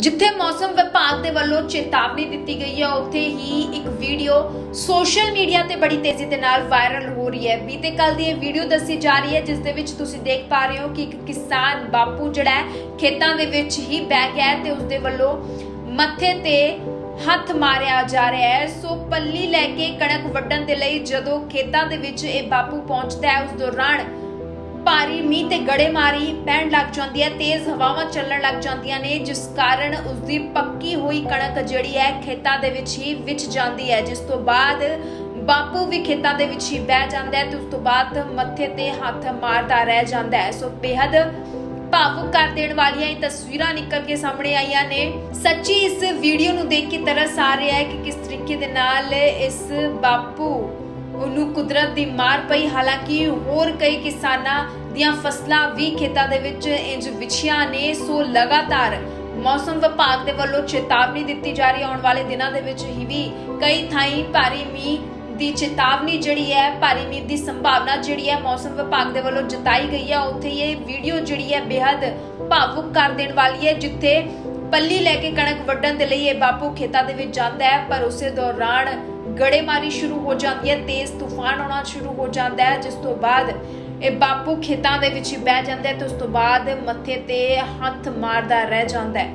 ਜਿੱਥੇ ਮੌਸਮ ਵਿਭਾਗ ਦੇ ਵੱਲੋਂ ਚੇਤਾਵਨੀ ਦਿੱਤੀ ਗਈ ਹੈ, ਉੱਥੇ ਹੀ ਇੱਕ ਵੀਡੀਓ ਸੋਸ਼ਲ ਮੀਡੀਆ ਤੇ ਬੜੀ ਤੇਜ਼ੀ ਦੇ ਨਾਲ ਵਾਇਰਲ ਹੋ ਰਹੀ ਹੈ। ਬੀਤੇ ਕੱਲ ਦੀ ਇਹ ਵੀਡੀਓ ਦੱਸੀ ਜਾ ਰਹੀ ਹੈ, ਜਿਸ ਦੇ ਵਿੱਚ ਤੁਸੀਂ ਦੇਖ ਪਾ ਰਹੇ ਹੋ ਕਿ ਇੱਕ ਕਿਸਾਨ ਬਾਪੂ ਜਿਹੜਾ ਹੈ, ਖੇਤਾਂ ਦੇ ਵਿੱਚ ਹੀ ਬਹਿ ਗਿਆ ਤੇ ਉਸ ਦੇ ਵੱਲੋਂ ਮੱਥੇ ਤੇ ਹੱਥ ਮਾਰਿਆ ਜਾ ਰਿਹਾ ਹੈ। ਸੋ ਪੱਲੀ ਲੈ ਕੇ ਕਣਕ ਵੱਢਣ ਦੇ ਲਈ ਜਦੋਂ ਖੇਤਾਂ ਦੇ ਵਿੱਚ ਇਹ ਬਾਪੂ ਪਹੁੰਚਦਾ ਹੈ, ਉਸ ਦੌਰਾਨ ਭਾਰੀ ਮੀਂਹ ਤੇ ਗੜੇਮਾਰੀ ਪੈਣ ਲੱਗ ਜਾਂਦੀ ਹੈ, ਤੇਜ਼ ਹਵਾਵਾਂ ਚੱਲਣ ਲੱਗ ਜਾਂਦੀਆਂ ਨੇ, ਜਿਸ ਕਾਰਨ ਉਸ ਦੀ ਪੱਕੀ ਹੋਈ ਕਣਕ ਜਿਹੜੀ ਹੈ ਖੇਤਾਂ ਦੇ ਵਿੱਚ ਹੀ ਵਿਛ ਜਾਂਦੀ ਹੈ, ਜਿਸ ਤੋਂ ਬਾਅਦ ਬਾਪੂ ਵੀ ਖੇਤਾਂ ਦੇ ਵਿੱਚ ਹੀ ਬਹਿ ਜਾਂਦਾ ਹੈ ਤੇ ਉਸ ਤੋਂ ਬਾਅਦ ਮੱਥੇ ਤੇ ਹੱਥ ਮਾਰਦਾ ਰਹਿ ਜਾਂਦਾ ਹੈ। ਸੋ ਬੇहद ਭਾਵੁਕ ਕਰ ਦੇਣ ਵਾਲੀਆਂ ਇਹ ਤਸਵੀਰਾਂ ਨਿਕਲ ਕੇ ਸਾਹਮਣੇ ਆਈਆਂ ਨੇ। ਸੱਚੀ ਇਸ ਵੀਡੀਓ ਨੂੰ ਦੇਖ ਕੇ ਤਰਸ ਆ ਰਿਹਾ ਹੈ ਕਿ ਕਿਸ ਤਰੀਕੇ ਦੇ ਨਾਲ ਇਸ ਬਾਪੂ ਉਹਨੂੰ ਕੁਦਰਤ ਦੀ ਮਾਰ ਪਈ। ਹਾਲਾਂਕਿ ਹੋਰ ਕਈ ਕਿਸਾਨਾਂ ਦੀਆਂ ਫਸਲਾਂ ਵੀ ਖੇਤਾਂ ਦੇ ਵਿੱਚ ਇੰਜ ਵਿਛੀਆਂ ਨੇ, ਸੋ ਲਗਾਤਾਰ ਮੌਸਮ ਵਿਭਾਗ ਦੇ ਵੱਲੋਂ ਚੇਤਾਵਨੀ ਦਿੱਤੀ ਜਾ ਰਹੀ ਆਉਣ ਵਾਲੇ ਦਿਨਾਂ ਦੇ ਵਿੱਚ ਹੀ ਵੀ ਕਈ ਥਾਈਂ ਭਾਰੀ ਮੀਂਹ ਦੀ ਚੇਤਾਵਨੀ ਜਿਹੜੀ ਹੈ, ਭਾਰੀ ਮੀਂਹ ਦੀ ਸੰਭਾਵਨਾ ਜਿਹੜੀ ਹੈ ਮੌਸਮ ਵਿਭਾਗ ਦੇ ਵੱਲੋਂ ਜਤਾਈ ਗਈ ਹੈ। ਉੱਥੇ ਇਹ ਵੀਡੀਓ ਜਿਹੜੀ ਹੈ ਬੇहद ਭਾਵੁਕ ਕਰ ਦੇਣ ਵਾਲੀ ਹੈ, ਜਿੱਥੇ ਪੱਲੀ ਲੈ ਕੇ ਕਣਕ ਵੱਢਣ ਦੇ ਲਈ ਇਹ ਬਾਪੂ ਖੇਤਾਂ ਦੇ ਵਿੱਚ ਜਾਂਦਾ ਹੈ, ਪਰ ਉਸੇ ਦੌਰਾਨ ਗੜੇਮਾਰੀ ਸ਼ੁਰੂ ਹੋ ਜਾਂਦੀ ਹੈ, ਤੇਜ਼ ਤੂਫਾਨ ਆਉਣਾ ਸ਼ੁਰੂ ਹੋ ਜਾਂਦਾ ਹੈ, ਜਿਸ ਤੋਂ ਬਾਅਦ ਇਹ ਬਾਪੂ ਖੇਤਾਂ ਦੇ ਵਿੱਚ ਹੀ ਬਹਿ ਜਾਂਦਾ ਹੈ ਤੇ ਉਸ ਤੋਂ ਬਾਅਦ ਮੱਥੇ ਤੇ ਹੱਥ ਮਾਰਦਾ ਰਹਿ ਜਾਂਦਾ ਹੈ।